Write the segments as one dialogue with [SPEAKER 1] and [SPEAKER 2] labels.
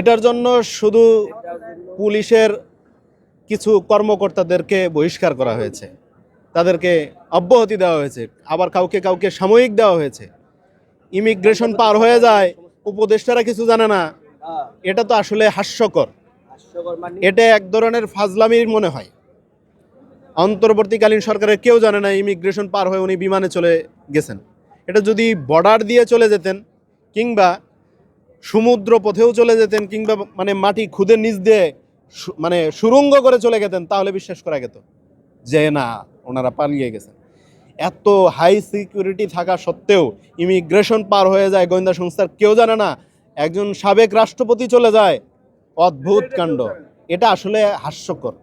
[SPEAKER 1] এটার জন্য শুধু পুলিশের কিছু কর্মকর্তাদেরকে বহিষ্কার করা হয়েছে। তাদেরকে অব্যাহতি দেওয়া হয়েছে। আবার কাউকে কাউকে সাময়িক দেওয়া হয়েছে। ইমিগ্রেশন পার হয়ে যায় উপদেষ্টারা কিছু জানে না। এটা তো আসলে হাস্যকর। এটা এক ধরনের ফাজলামির মনে হয়। অন্তর্বর্তীকালীন সরকারের কেউ জানে না ইমিগ্রেশন পার হয়ে উনি বিমানে চলে গেছেন। এটা যদি বর্ডার দিয়ে চলে যেতেন কিংবা সমুদ্র পথেও চলে যেতেন কিংবা মানে মাটি খুদের নিচ দিয়ে মানে সুরঙ্গ করে চলে গেতেন তাহলে বিশ্বাস করা যেত যে না ওনারা পালিয়ে গেছেন। এত হাই সিকিউরিটি থাকা সত্ত্বেও ইমিগ্রেশন পার হয়ে যায় গোয়েন্দা সংস্থার কেউ জানে না একজন সাবেক রাষ্ট্রপতি চলে যায় অদ্ভুত কাণ্ড। এটা আসলে হাস্যকর।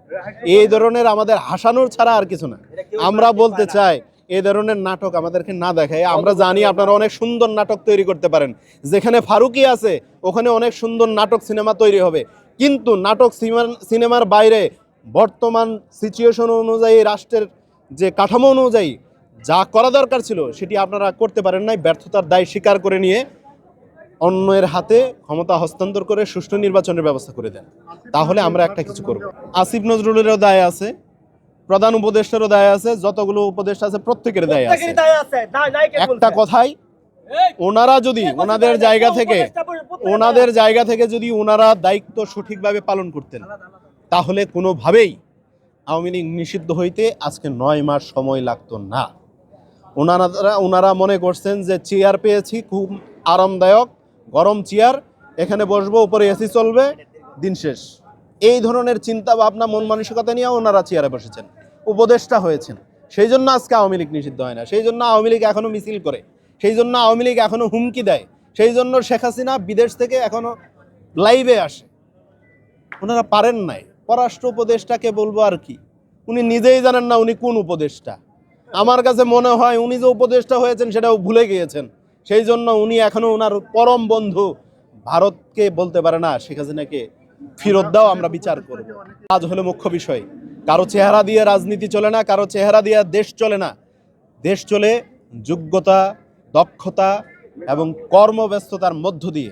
[SPEAKER 1] এই ধরনের আমাদের হাসানোর ছাড়া আর কিছু না। আমরা বলতে চাই এই ধরনের নাটক আমাদেরকে না দেখায়। আমরা জানি আপনারা অনেক সুন্দর নাটক তৈরি করতে পারেন। যেখানে ফারুকি আছে, ওখানে অনেক সুন্দর নাটক সিনেমা তৈরি হবে। কিন্তু নাটক সিনেমা- সিনেমার বাইরে বর্তমান সিচুয়েশন অনুযায়ী, রাষ্ট্রের যে কাঠামো অনুযায়ী যা করা দরকার ছিল, সেটি আপনারা করতে পারেন নাই। ব্যর্থতার দায় স্বীকার করে নিয়ে অন্যের হাতে ক্ষমতা হস্তান্তর করে সুষ্ঠু নির্বাচনের ব্যবস্থা করে দেন। তাহলে আমরা একটা কিছু করব। আসিফ নজরুলেরও দায় আছে। প্রধান উপদেষ্টারও দায় আছে যতগুলো উপদেষ্টা আছে প্রত্যেকের দায় আছে। একটা কথাই ওনারা যদি ওনাদের জায়গা থেকে ওনাদের জায়গা থেকে যদি ওনারা দায়িত্ব সঠিকভাবে পালন করতেন তাহলে কোনোভাবেই আওয়ামী লীগ নিষিদ্ধ হইতে আজকে নয় মাস সময় লাগতো না। ওনারা ওনারা মনে করছেন যে চেয়ার পেয়েছি খুব আরামদায়ক গরম চেয়ার এখানে বসবো উপরে এসি চলবে দিন শেষ। এই ধরনের চিন্তা ভাবনা মন মানসিকতা নিয়ে ওনারা চেয়ারে বসেছেন। উপদেষ্টা হয়েছেন। সেই জন্য আজকে আওয়ামী লীগ নিষিদ্ধ হয় না। সেই জন্য আওয়ামী লীগ এখনও মিছিল করে। সেই জন্য আওয়ামী লীগ এখনও হুমকি দেয়। সেই জন্য শেখ হাসিনা বিদেশ থেকে এখনও লাইভে আসে। ওনারা পারেন নাই। পররাষ্ট্র উপদেষ্টাকে বলব আর কি। উনি নিজেই জানেন না উনি কোন উপদেষ্টা। আমার কাছে মনে হয় উনি যে উপদেষ্টা হয়েছেন সেটাও ভুলে গিয়েছেন। সেই জন্য উনি এখনও ওনার পরম বন্ধু ভারতকে বলতে পারে না, শেখ হাসিনাকে ফেরত দাও, আমরা বিচার করব। আজ হলো মুখ্য বিষয়। কারও চেহারা দিয়ে রাজনীতি চলে না, কারও চেহারা দিয়ে দেশ চলে না। দেশ চলে যোগ্যতা, দক্ষতা এবং কর্মব্যস্ততার মধ্য দিয়ে।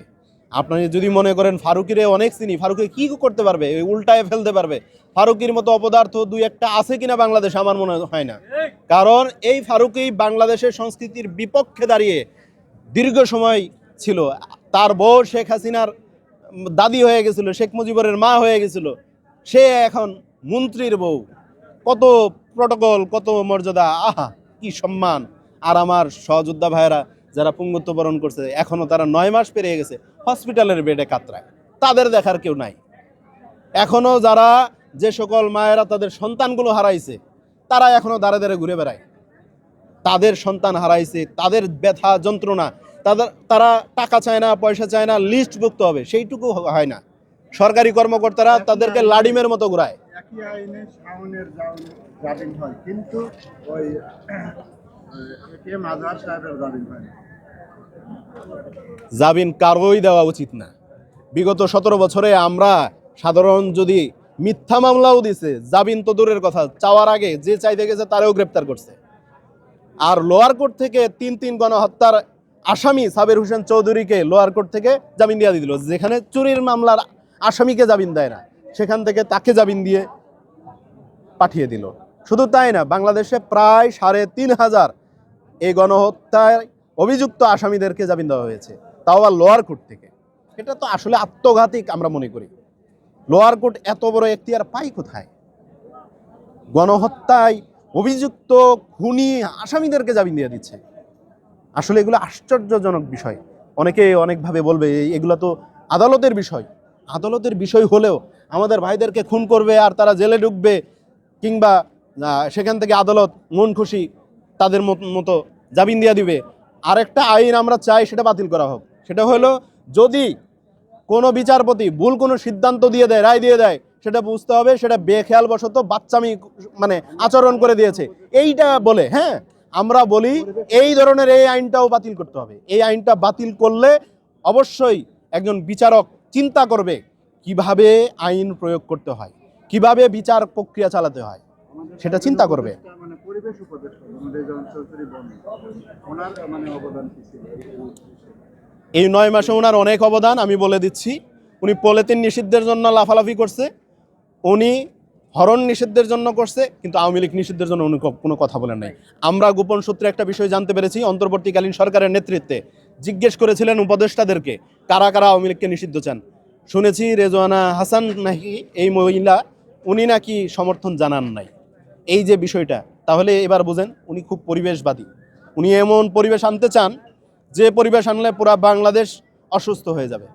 [SPEAKER 1] আপনি যদি মনে করেন ফারুকিরে অনেক চিনি, ফারুকি কি করতে পারবে? উল্টায় ফেলতে পারবে। ফারুকির মতো অপদার্থ দুই একটা আছে কিনা বাংলাদেশ আমার মনে হয় না। কারণ এই ফারুকি বাংলাদেশের সংস্কৃতির বিপক্ষে দাঁড়িয়ে দীর্ঘ সময় ছিল। তার বউ শেখ হাসিনার দাদি হয়ে গেছিল, শেখ মুজিবরের মা হয়ে গেছিল। সে এখন মন্ত্রীর বউ। কত প্রটোকল কত মর্যাদা, আহা, কি সম্মান। আর আমার সহযোদ্ধা ভাইয়েরা যারা পুঙ্গত্ব বরণ করছে, এখনও তারা নয় মাস পেরিয়ে গেছে হসপিটালের বেডে কাতরায়। তাদের দেখার কেউ নাই। এখনও যারা যে সকল মায়েরা তাদের সন্তানগুলো হারাইছে, তারা এখনও দাঁড়ে দাঁড়ে ঘুরে বেড়ায়। তাদের সন্তান হারাইছে, তাদের ব্যথা যন্ত্রণা, তাদের, তারা টাকা চায় না, পয়সা চায় না লিস্ট ভুক্ত হবে, সেইটুকু হয় না। সরকারি কর্মকর্তারা তাদেরকে লাডিমের মতো ঘুরায়।
[SPEAKER 2] একই আইনে শাওনের জামিন হয়, কিন্তু ওই এ কে সাহেবের জামিন হয়
[SPEAKER 1] জামিন কারোই দেওয়া উচিত না। বিগত সতেরো বছরে আমরা সাধারণ যদি মিথ্যা মামলাও দিছে, জামিন তো দূরের কথা, চাওয়ার আগে যে চাইতে গেছে তারেও গ্রেপ্তার করছে। আর লোয়ার কোর্ট থেকে তিন তিন গণহত্যার আসামি সাবির হোসেন চৌধুরীকে লোয়ার কোর্ট থেকে জামিন দিয়ে দিল, যেখানে চুরির মামলার আসামিকে জামিন দেয় না। সেখান থেকে তাকে জামিন দিয়ে পাঠিয়ে দিল। শুধু তাই না, বাংলাদেশে প্রায় সাড়ে তিন হাজার এই গণহত্যায় অভিযুক্ত আসামিদেরকে জামিন দেওয়া হয়েছে। তাও আবার লোয়ার কোর্ট থেকে। এটা তো আসলে আত্মঘাতিক আমরা মনে করি। লোয়ার কোর্ট এত বড় এখতিয়ার পাই কোথায়? গণহত্যায় অভিযুক্ত খুনি আসামিদেরকে জামিন দিয়ে দিচ্ছে। আসলে এগুলো আশ্চর্যজনক বিষয়। অনেকে অনেকভাবে বলবে এগুলো তো আদালতের বিষয়। আদালতের বিষয় হলেও আমাদের ভাইদেরকে খুন করবে আর তারা জেলে ঢুকবে কিংবা সেখান থেকে আদালত মন খুশি তাদের মত- জামিন দিয়ে দিবে। আরেকটা আইন আমরা চাই সেটা বাতিল করা হোক। সেটা হলো যদি কোনো বিচারপতি ভুল কোনো সিদ্ধান্ত দিয়ে দেয়, রায় দিয়ে দেয়, সেটা বুঝতে হবে, সেটা বেখেয়ালবশত বাচ্চামি মানে আচরণ করে দিয়েছে। এইটা বলে হ্যাঁ আমরা বলি এই ধরনের এই আইনটাও বাতিল করতে হবে। এই আইনটা বাতিল করলে অবশ্যই একজন বিচারক চিন্তা করবে কীভাবে আইন প্রয়োগ করতে হয়? কীভাবে বিচার প্রক্রিয়া চালাতে হয়? সেটা চিন্তা করবে। এই নয় মাসে ওনার অনেক অবদান, আমি বলে দিচ্ছি। উনি পলিথিন নিষিদ্ধের জন্য লাফালাফি করছে। উনি হরণ নিষিদ্ধের জন্য করছে, কিন্তু আওয়ামী লীগ নিষিদ্ধের জন্য উনি কোনো কথা বলেন নাই। আমরা গোপন সূত্রে একটা বিষয় জানতে পেরেছি, অন্তর্বর্তীকালীন সরকারের নেতৃত্বে। জিজ্ঞেস করেছিলেন উপদেষ্টাদেরকে, কারা কারা আওয়ামী লীগকে নিষিদ্ধ চান? শুনেছি রেজওয়ানা হাসান নাকি এই মহিলা, উনি নাকি সমর্থন জানান নাই। এই যে বিষয়টা, তাহলে এবার বুঝেন উনি খুব পরিবেশবাদী। উনি এমন পরিবেশ আনতে চান, যে পরিবেশ আনলে পুরা বাংলাদেশ অসুস্থ হয়ে যাবে।